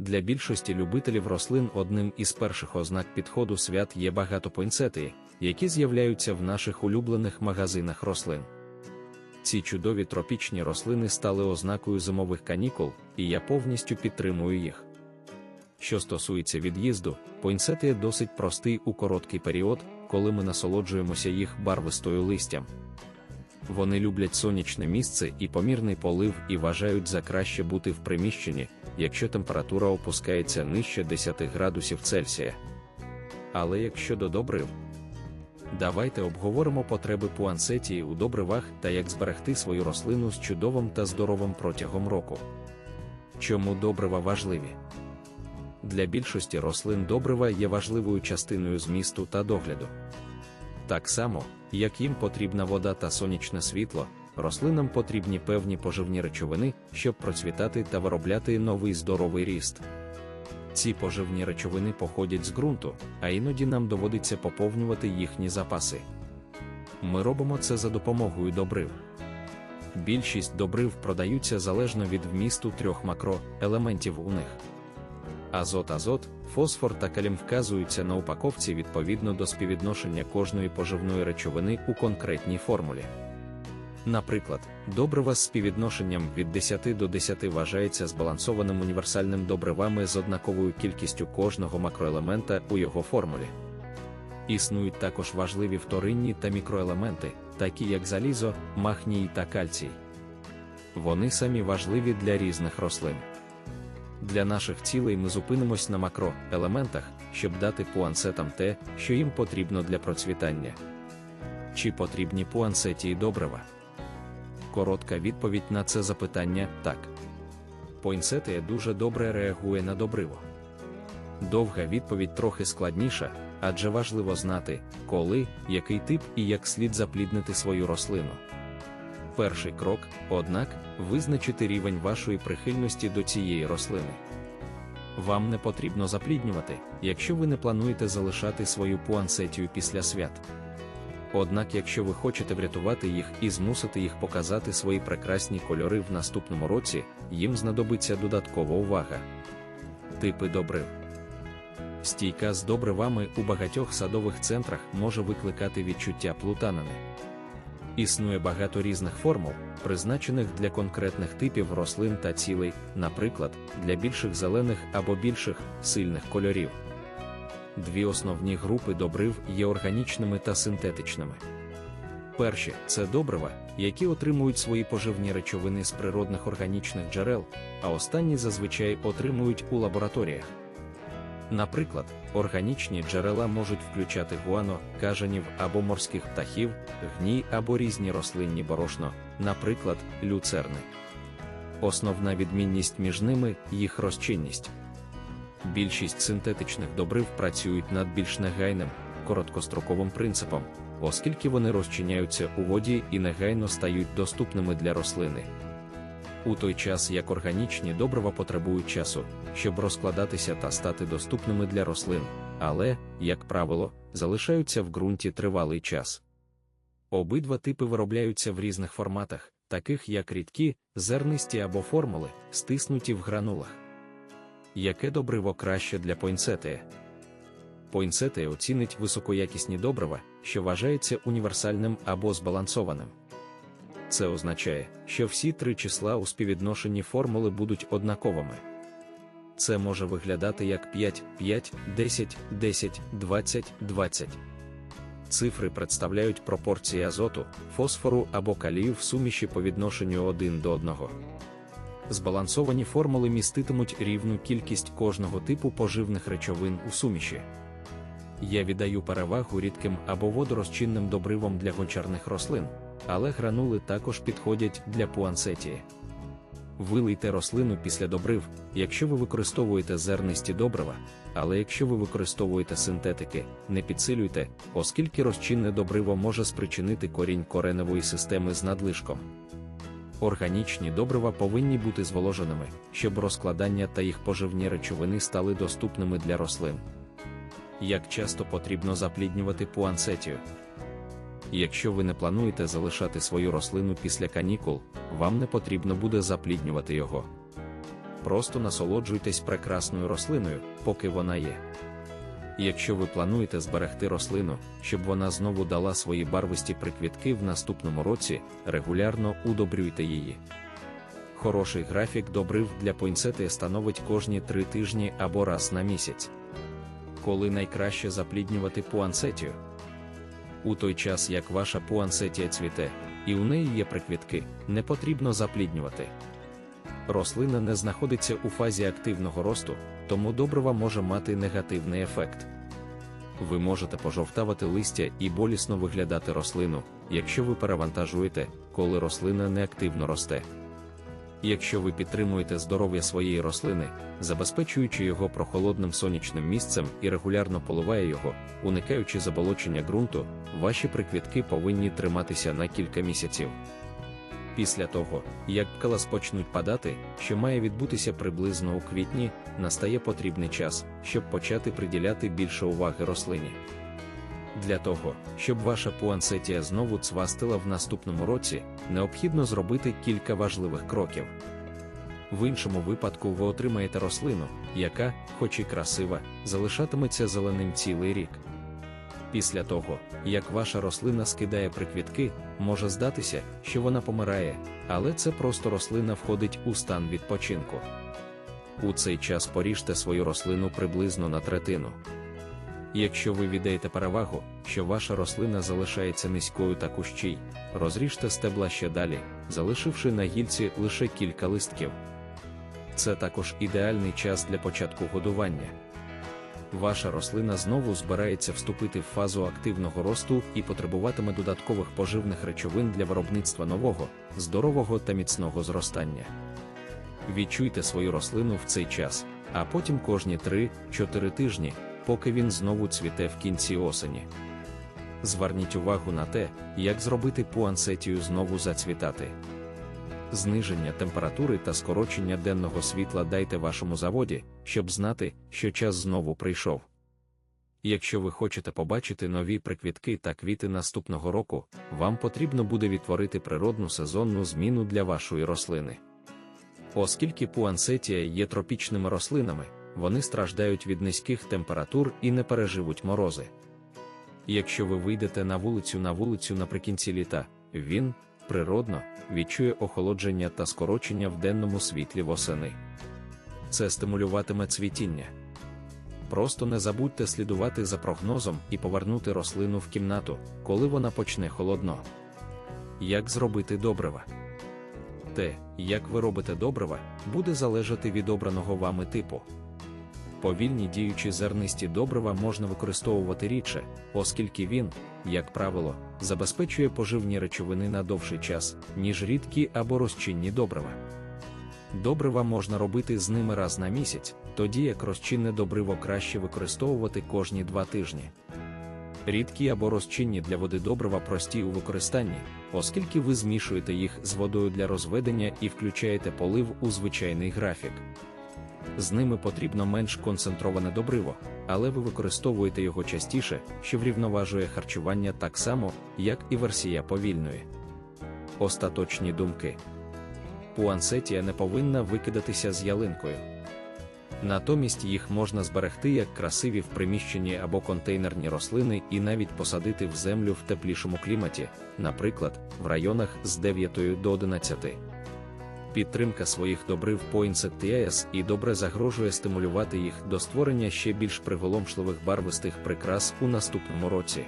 Для більшості любителів рослин одним із перших ознак підходу свят є багатопойнцети, які з'являються в наших улюблених магазинах рослин. Ці чудові тропічні рослини стали ознакою зимових канікул, і я повністю підтримую їх. Що стосується від'їзду, пойнсети досить простий у короткий період, коли ми насолоджуємося їх барвистою листям. Вони люблять сонячне місце і помірний полив і вважають за краще бути в приміщенні, якщо температура опускається нижче 10 градусів Цельсія. Але якщо до добрив, давайте обговоримо потреби пуансетії у добривах та як зберегти свою рослину з чудовим та здоровим протягом року. Чому добрива важливі? Для більшості рослин добрива є важливою частиною змісту та догляду. Так само, як їм потрібна вода та сонячне світло, рослинам потрібні певні поживні речовини, щоб процвітати та виробляти новий здоровий ріст. Ці поживні речовини походять з ґрунту, а іноді нам доводиться поповнювати їхні запаси. Ми робимо це за допомогою добрив. Більшість добрив продаються залежно від вмісту трьох макроелементів у них. Азот, азот, фосфор та калім вказуються на упаковці відповідно до співвідношення кожної поживної речовини у конкретній формулі. Наприклад, добрива з співвідношенням від 10 до 10 вважається збалансованим універсальним добривами з однаковою кількістю кожного макроелемента у його формулі. Існують також важливі вторинні та мікроелементи, такі як залізо, махній та кальцій. Вони самі важливі для різних рослин. Для наших цілей ми зупинимось на макроелементах, щоб дати пуансетам те, що їм потрібно для процвітання. Чи потрібні пуансеті і добрива? Коротка відповідь на це запитання так. Пойнсетія дуже добре реагує на добриво. Довга відповідь трохи складніша, адже важливо знати, коли, який тип і як слід запліднити свою рослину. Перший крок, однак, визначити рівень вашої прихильності до цієї рослини. Вам не потрібно запліднювати, якщо ви не плануєте залишати свою пуансетію після свят. Однак, якщо ви хочете врятувати їх і змусити їх показати свої прекрасні кольори в наступному році, їм знадобиться додаткова увага. Типи добрив. Стійка з добривами у багатьох садових центрах може викликати відчуття плутанини. Існує багато різних формул, призначених для конкретних типів рослин та цілей, наприклад, для більших зелених або більших сильних кольорів. Дві основні групи добрив є органічними та синтетичними. Перші це добрива, які отримують свої поживні речовини з природних органічних джерел, а останні зазвичай отримують у лабораторіях. Наприклад, органічні джерела можуть включати гуано, кажанів або морських птахів, гній або різні рослинні борошно, наприклад, люцерни. Основна відмінність між ними їх розчинність. Більшість синтетичних добрив працюють над більш негайним, короткостроковим принципом, оскільки вони розчиняються у воді і негайно стають доступними для рослини. У той час як органічні добрива потребують часу, щоб розкладатися та стати доступними для рослин, але, як правило, залишаються в ґрунті тривалий час. Обидва типи виробляються в різних форматах, таких як рідкі, зернисті або формули, стиснуті в гранулах. Яке добриво краще для пойнсетея? Пойнсетея оцінить високоякісні добрива, що вважається універсальним або збалансованим. Це означає, що всі три числа у співвідношенні формули будуть однаковими. Це може виглядати як 5, 5, 10, 10, 20, 20. Цифри представляють пропорції азоту, фосфору або калію в суміші по відношенню один до одного. Збалансовані формули міститимуть рівну кількість кожного типу поживних речовин у суміші. Я віддаю перевагу рідким або водорозчинним добривам для гончарних рослин, але гранули також підходять для пуансетії. Вилийте рослину після добрив, якщо ви використовуєте зернисті добрива, але якщо ви використовуєте синтетики, не підсилюйте, оскільки розчинне добриво може спричинити корінь кореневої системи з надлишком. Органічні добрива повинні бути зволоженими, щоб розкладання та їх поживні речовини стали доступними для рослин. Як часто потрібно запліднювати пуансетію? Якщо ви не плануєте залишати свою рослину після канікул, вам не потрібно буде запліднювати його. просто насолоджуйтесь прекрасною рослиною, поки вона є. Якщо ви плануєте зберегти рослину, щоб вона знову дала свої барвисті приквітки в наступному році, регулярно удобрюйте її. Хороший графік добрив для пойнсети становить кожні три тижні або раз на місяць. Коли найкраще запліднювати пуансетію? У той час, як ваша пуансетія цвіте, і у неї є приквітки, не потрібно запліднювати. Рослина не знаходиться у фазі активного росту, тому добрива може мати негативний ефект. Ви можете пожовтавати листя і болісно виглядати рослину, якщо ви перевантажуєте, коли рослина неактивно росте. Якщо ви підтримуєте здоров'я своєї рослини, забезпечуючи його прохолодним сонячним місцем і регулярно поливає його, уникаючи заболочення ґрунту, ваші приквітки повинні триматися на кілька місяців. Після того, як калас почнуть падати, що має відбутися приблизно у квітні, настає потрібний час, щоб почати приділяти більше уваги рослині. Для того, щоб ваша пуансетія знову цвастила в наступному році, необхідно зробити кілька важливих кроків. В іншому випадку ви отримаєте рослину, яка, хоч і красива, залишатиметься зеленим цілий рік. Після того, як ваша рослина скидає приквітки, може здатися, що вона помирає, але це просто рослина входить у стан відпочинку. У цей час поріжте свою рослину приблизно на третину. Якщо ви віддаєте перевагу, що ваша рослина залишається низькою та кущій, розріжте стебла ще далі, залишивши на гільці лише кілька листків. Це також ідеальний час для початку годування. Ваша рослина знову збирається вступити в фазу активного росту і потребуватиме додаткових поживних речовин для виробництва нового, здорового та міцного зростання. Відчуйте свою рослину в цей час, а потім кожні 3-4 тижні, поки він знову цвіте в кінці осені. Зверніть увагу на те, як зробити пуансетію знову зацвітати. Зниження температури та скорочення денного світла дайте вашому заводі, щоб знати, що час знову прийшов. Якщо ви хочете побачити нові приквітки та квіти наступного року, вам потрібно буде відтворити природну сезонну зміну для вашої рослини. Оскільки пуансетія є тропічними рослинами, вони страждають від низьких температур і не переживуть морози. Якщо ви вийдете на вулицю на вулицю наприкінці літа, він, природно, відчує охолодження та скорочення в денному світлі восени. Це стимулюватиме цвітіння. Просто не забудьте слідувати за прогнозом і повернути рослину в кімнату, коли вона почне холодно. Як зробити добрива? Те, як ви робите добрива, буде залежати від обраного вами типу. Повільні діючі зернисті добрива можна використовувати рідше, оскільки він, як правило, забезпечує поживні речовини на довший час, ніж рідкі або розчинні добрива. Добрива можна робити з ними раз на місяць, тоді як розчинне добриво краще використовувати кожні два тижні. Рідкі або розчинні для води добрива прості у використанні, оскільки ви змішуєте їх з водою для розведення і включаєте полив у звичайний графік. З ними потрібно менш концентроване добриво, але ви використовуєте його частіше, що врівноважує харчування так само, як і версія повільної. Остаточні думки. Пуансетія не повинна викидатися з ялинкою. Натомість їх можна зберегти як красиві в приміщенні або контейнерні рослини і навіть посадити в землю в теплішому кліматі, наприклад, в районах з 9 до 11. Підтримка своїх добрив по інсектіаес і добре загрожує стимулювати їх до створення ще більш приголомшливих барвистих прикрас у наступному році.